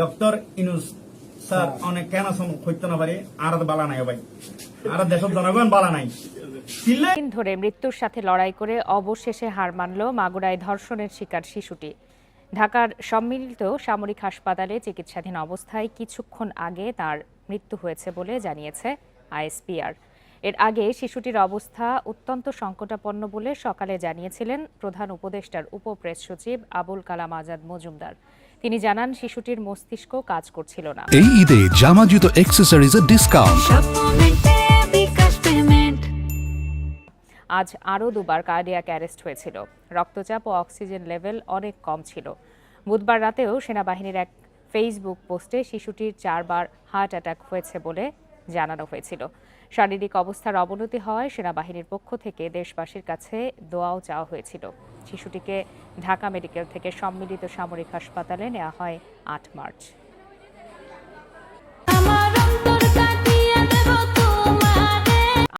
Doctor Yunus, sir, অনেক কেন হইতে না পারে? আর বালা নাই ভাই। আর দেশের জনগণ বালা নাই। দিন ধরে মৃত্যুর সাথে লড়াই করে অবশেষে হার মানল মাগুরায় ধর্ষণের শিকার শিশুটি। ঢাকার সম্মিলিত সামরিক হাসপাতালে চিকিৎসাধীন অবস্থায় কিছুক্ষণ আগে তার মৃত্যু হয়েছে বলে জানিয়েছে আইএসপিআর। এর আগে শিশুটির অবস্থা অত্যন্ত সংকটাপন্ন বলে সকালে জানিয়েছিলেন প্রধান উপদেষ্টার উপপ্রেস সচিব আবুল কালাম আজাদ মজুমদার। তিনি জানান শিশুটির মস্তিষ্ক কাজ করছিল না। এই ঈদে জামা জুতো অ্যাক্সেসরিজের ডিসকাউন্ট আজ আরও দুবার কার্ডিয়াক অ্যারেস্ট হয়েছিল। রক্তচাপ ও অক্সিজেন লেভেল অনেক কম ছিল। বুধবার রাতেও সেনাবাহিনীর এক ফেসবুক পোস্টে শিশুটির চারবার হার্ট অ্যাটাক হয়েছে বলে জানানো হয়েছিল। শারীরিক অবস্থার অবনতি হওয়ায় সেনাবাহিনীর পক্ষ থেকে দেশবাসীর কাছে দোয়াও চাওয়া হয়েছিল। শিশুটিকে ঢাকা মেডিকেল থেকে সম্মিলিত সামরিক হাসপাতালে নেওয়া হয় আট মার্চ।